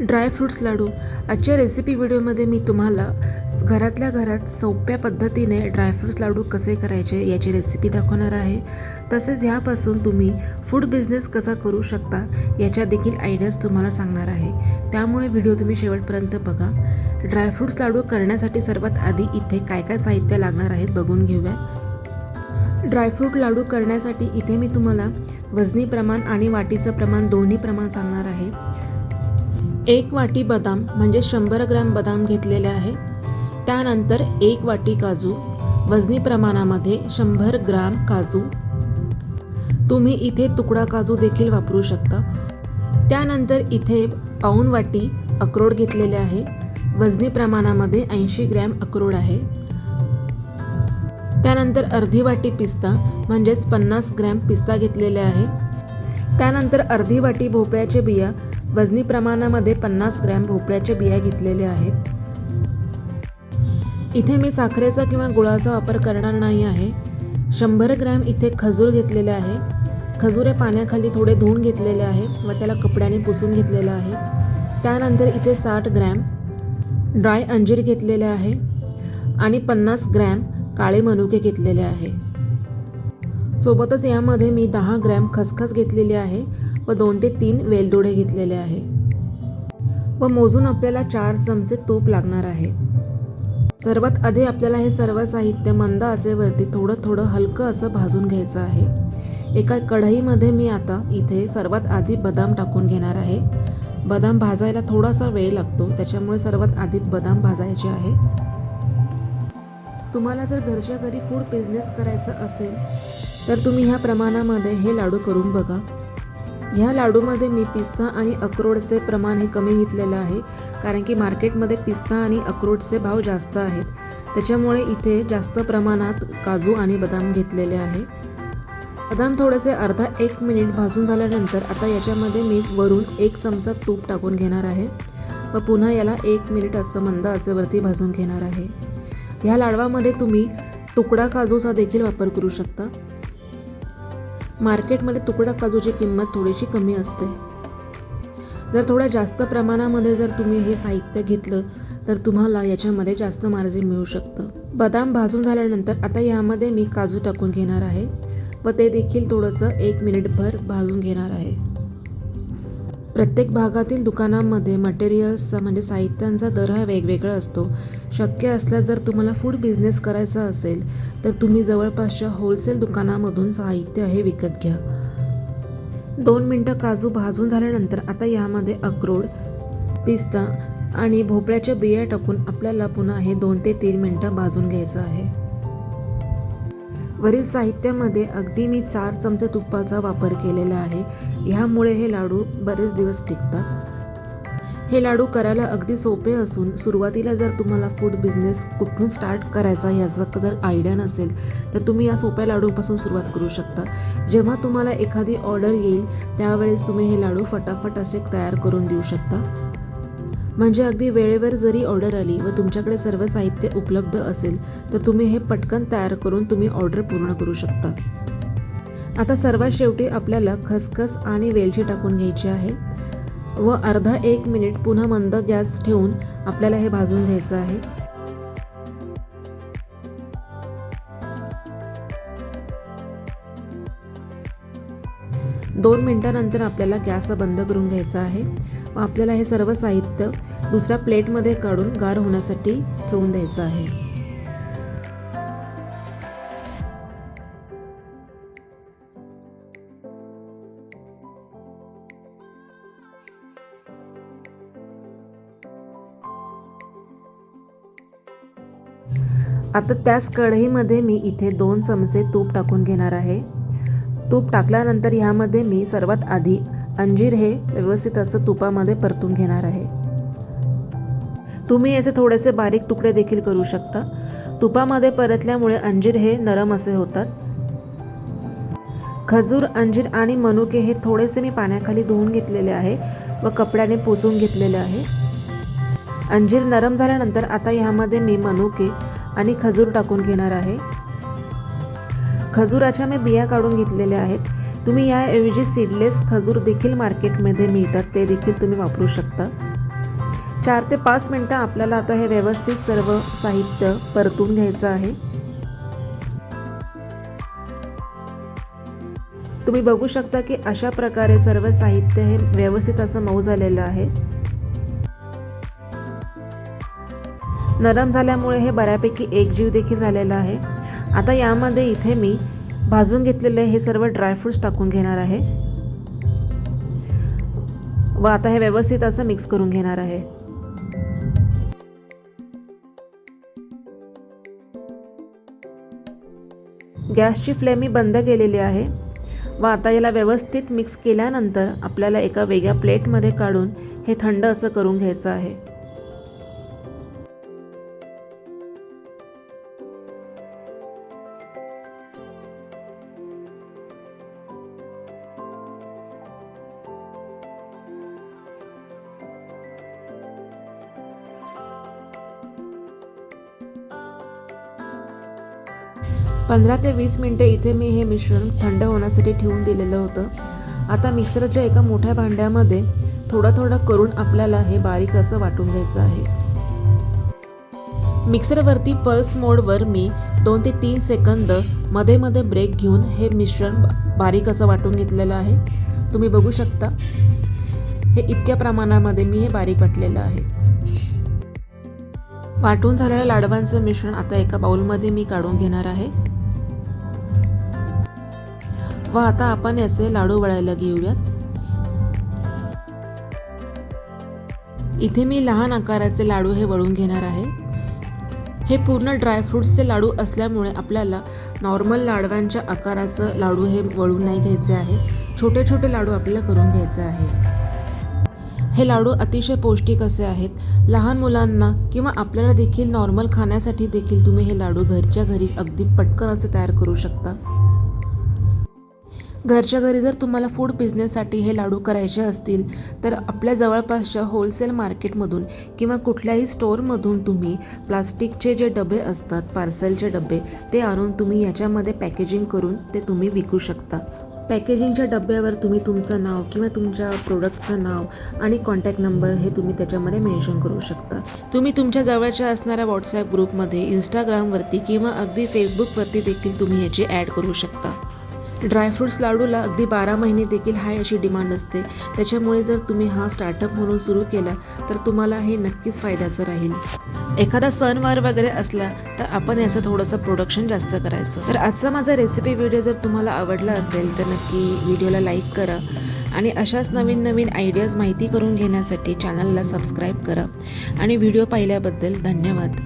Dry fruits लाडू. आजच्या recipe व्हिडिओमध्ये मी तुम्हाला घरातल्या घरात सोप्या पद्धतीने ड्रायफ्रूट्स लाडू कसे करायचे याची रेसिपी दाखवणार आहे. तसेच ह्यापासून तुम्ही फूड बिझनेस कसा करू शकता याच्या देखील आयडियाज तुम्हाला सांगणार आहे. त्यामुळे व्हिडिओ तुम्ही शेवटपर्यंत बघा. ड्रायफ्रूट्स लाडू करण्यासाठी सर्वात आधी इथे काय काय साहित्य लागणार आहेत बघून घेऊया. ड्रायफ्रूट लाडू करण्यासाठी इथे मी तुम्हाला वजनी प्रमाण आणि वाटीचं प्रमाण दोन्ही प्रमाण सांगणार आहे. एक वाटी बदाम म्हणजे शंभर ग्रॅम बदाम घेतलेले आहे. त्यानंतर एक वाटी काजू वजनी प्रमाणामध्ये शंभर ग्राम काजू. तुम्ही इथे तुकडा काजू देखील वापरू शकता. त्यानंतर इथे पाऊण वाटी अक्रोड घेतलेले आहे. वजनी प्रमाणामध्ये ऐंशी ग्रॅम अक्रोड आहे. त्यानंतर अर्धी वाटी पिस्ता म्हणजेच पन्नास ग्रॅम पिस्ता घेतलेले आहे. त्यानंतर अर्धी वाटी भोपळ्याचे बिया वजनी प्रमाणामध्ये पन्नास ग्रॅम भोपळ्याच्या बिया घेतलेल्या आहेत. इथे मी साखरेचा किंवा गुळाचा वापर करणार नाही आहे. शंभर ग्रॅम इथे खजूर घेतलेले आहे. खजूर हे पाण्याखाली थोडे धुवून घेतलेले आहे व त्याला कपड्याने पुसून घेतलेलं आहे. त्यानंतर इथे साठ ग्रॅम ड्राय अंजीर घेतलेले आहे आणि पन्नास ग्रॅम काळे मनुके घेतलेले आहे. सोबतच यामध्ये मी दहा ग्रॅम खसखस घेतलेली आहे. व दोन ते तीन वेलदोडे घेतलेले आहे. व मोजून आपल्याला चार चमचे तूप लागणार आहे. सर्वात आधी आपल्याला हे सर्व साहित्य मंद आचेवरती थोडं थोडं हलकं असं भाजून घ्यायचं आहे. एका कढईमध्ये मी आता इथे सर्वात आधी बदाम टाकून घेणार आहे. बदाम भाजायला थोडासा वेळ लागतो त्याच्यामुळे सर्वात आधी बदाम भाजायचे आहे. तुम्हाला जर घरच्या घरी फूड बिझनेस करायचा असेल तर तुम्ही ह्या प्रमाणामध्ये हे लाडू करून बघा. ह्या लाडूमध्ये मी पिस्ता आणि अक्रोडचे प्रमाण हे कमी घेतलेलं आहे कारण की मार्केटमध्ये पिस्ता आणि अक्रोडचे भाव जास्त आहेत. त्याच्यामुळे इथे जास्त प्रमाणात काजू आणि बदाम घेतलेले आहे. बदाम थोडेसे अर्धा एक मिनिट भाजून झाल्यानंतर आता याच्यामध्ये मी वरून एक चमचा तूप टाकून घेणार आहे व पुन्हा याला एक मिनिट असं मंद आचेवरती भाजून घेणार आहे. ह्या लाडवामध्ये तुम्ही तुकडा काजूचा देखील वापर करू शकता. मार्केटमध्ये तुकडा काजूची किंमत थोडीशी कमी असते. जर थोड्या जास्त प्रमाणामध्ये जर तुम्ही हे साहित्य घेतलं तर तुम्हाला याच्यामध्ये जास्त मार्जिन मिळू शकतं. बदाम भाजून झाल्यानंतर आता यामध्ये मी काजू टाकून घेणार आहे. व ते देखील थोडंसं एक मिनिटभर भाजून घेणार आहे. प्रत्येक भागातील दुकानामध्ये मटेरियल्सचा म्हणजे साहित्यांचा दर हा वेगवेगळा असतो. शक्य असल्यास जर तुम्हाला फूड बिझनेस करायचा असेल तर तुम्ही जवळपासच्या होलसेल दुकानामधून साहित्य हे विकत घ्या. दोन मिनटं काजू भाजून झाल्यानंतर आता यामध्ये अक्रोड पिस्ता आणि भोपळ्याच्या बिया टाकून आपल्याला पुन्हा हे दोन ते तीन मिनटं भाजून घ्यायचं आहे. वरील साहित्यामध्ये अगदी मी चार चमचे तुपाचा वापर केलेला आहे. ह्यामुळे हे लाडू बरेच दिवस टिकतात. हे लाडू करायला अगदी सोपे असून सुरुवातीला जर तुम्हाला फूड बिझनेस कुठून स्टार्ट करायचा याचा जर आयडिया नसेल तर तुम्ही या सोप्या लाडूपासून सुरुवात करू शकता. जेव्हा तुम्हाला एखादी ऑर्डर येईल त्यावेळेस तुम्ही हे लाडू फटाफट असे तयार करून देऊ शकता. म्हणजे अगदी वेळेवर जरी ऑर्डर आली व तुमच्याकडे सर्व साहित्य उपलब्ध असेल तर तुम्ही हे पटकन तयार करून तुम्ही ऑर्डर पूर्ण करू शकता. आता सर्वात शेवटी आपल्याला खसखस आणि वेलची टाकून घ्यायची आहे व अर्धा एक मिनिट पुन्हा मंद गॅस ठेवून आपल्याला हे भाजून घ्यायचं आहे. दोन मिनटानंतर आपल्याला गॅस हा बंद करून घ्यायचा आहे. आपल्याला हे सर्व साहित्य दुसऱ्या प्लेटमध्ये काढून गार होण्यासाठी ठेवून द्यायचं आहे. आता त्याच कढईमध्ये मी इथे दोन चमचे तूप टाकून घेणार आहे. तूप टाकल्यानंतर ह्यामध्ये मी सर्वात आधी अंजीर हे व्यवस्थित असं तुपामध्ये परतून घेणार आहे. तुम्ही याचे थोडेसे बारीक तुकडे देखील करू शकता. तुपामध्ये परतल्यामुळे अंजीर हे नरम असे होतात. खजूर अंजीर आणि मनुके हे थोडेसे मी पाण्याखाली धुवून घेतलेले आहे व कपड्याने पुसून घेतलेले आहे. अंजीर नरम झाल्यानंतर आता ह्यामध्ये मी मनुके आणि खजूर टाकून घेणार आहे. खजुराच्या मी बिया काढून घेतलेल्या आहेत. तुम्ही याऐवजी सीडलेस खजूर देखील मार्केटमध्ये मिळतात ते देखील तुम्ही वापरू शकता. चार ते पाच मिनटं आपल्याला आता हे व्यवस्थित सर्व साहित्य परतून घ्यायचं आहे. तुम्ही बघू शकता की अशा प्रकारे सर्व साहित्य हे व्यवस्थित असं मऊ झालेलं आहे. नरम झाल्यामुळे हे बऱ्यापैकी एकजीव देखील झालेलं आहे. आता यामध्ये इथे मी भाजून घेतलेले हे सर्व ड्रायफ्रूट्स टाकून घेणार आहे. व आता हे व्यवस्थित असं मिक्स करून घेणार आहे. गॅसची फ्लेम ही बंद केलेली आहे. व आता याला व्यवस्थित मिक्स केल्यानंतर आपल्याला एका वेगळ्या प्लेटमध्ये काढून हे थंड असं करून घ्यायचं आहे. पंधरा ते वीस मिनटं इथे मी हे मिश्रण थंड होण्यासाठी ठेवून दिलेलं होतं. आता मिक्सरच्या एका मोठ्या भांड्यामध्ये थोडं थोडं करून आपल्याला हे बारीक असं वाटून घ्यायचं आहे. मिक्सरवरती पल्स मोडवर मी दोन ते तीन सेकंदमध्ये मध्ये ब्रेक घेऊन हे मिश्रण बारीक असं वाटून घेतलेलं आहे. तुम्ही बघू शकता. हे इतक्या प्रमाणामध्ये मी हे बारीक वाटलेलं आहे. वाटून झालेल्या लाडवांचं मिश्रण आता एका बाउलमध्ये मी काढून घेणार आहे. व आता आपण याचे लाडू वळायला घेऊयात. इथे मी लहान आकाराचे लाडू हे वळून घेणार आहे. हे पूर्ण ड्रायफ्रूट्सचे लाडू असल्यामुळे आपल्याला नॉर्मल लाडव्यांच्या आकाराचं लाडू हे वळून नाही घ्यायचे आहे. छोटे छोटे लाडू आपल्याला करून घ्यायचे आहे. हे लाडू अतिशय पौष्टिक असे आहेत. लहान मुलांना किंवा आपल्याला देखील नॉर्मल खाण्यासाठी देखील तुम्ही हे लाडू घरच्या घरी अगदी पटकन असे तयार करू शकता. घरच्या घरी जर तुम्हाला फूड बिझनेससाठी हे लाडू करायचे असतील तर आपल्या जवळपासच्या होलसेल मार्केटमधून किंवा कुठल्याही स्टोअरमधून तुम्ही प्लास्टिकचे जे डबे असतात पार्सलचे डबे ते आणून तुम्ही याच्यामध्ये पॅकेजिंग करून ते तुम्ही विकू शकता. पॅकेजिंगच्या डब्यावर तुम्ही तुमचं नाव किंवा तुमच्या प्रोडक्टचं नाव आणि कॉन्टॅक्ट नंबर हे तुम्ही त्याच्यामध्ये मेन्शन करू शकता. तुम्ही तुमच्या जवळच्या असणाऱ्या व्हॉट्सॲप ग्रुपमध्ये इंस्टाग्रामवरती किंवा अगदी फेसबुकवरती देखील तुम्ही याची ॲड करू शकता. ड्रायफ्रूट्स लाडूला अगदी बारा महिने देखील हाय अशी डिमांड असते. त्याच्यामुळे जर तुम्ही हा स्टार्टअप म्हणून सुरू केला तर तुम्हाला हे नक्कीच फायद्याचं राहील. एखादा सणवार वगैरे असला तर आपण याचं थोडंसं प्रोडक्शन जास्त करायचं. तर आजचा माझा रेसिपी व्हिडिओ जर तुम्हाला आवडला असेल तर नक्की व्हिडिओला लाईक करा. आणि अशाच नवीन नवीन आयडियाज माहिती करून घेण्यासाठी चॅनलला सबस्क्राईब करा. आणि व्हिडिओ पाहिल्याबद्दल धन्यवाद.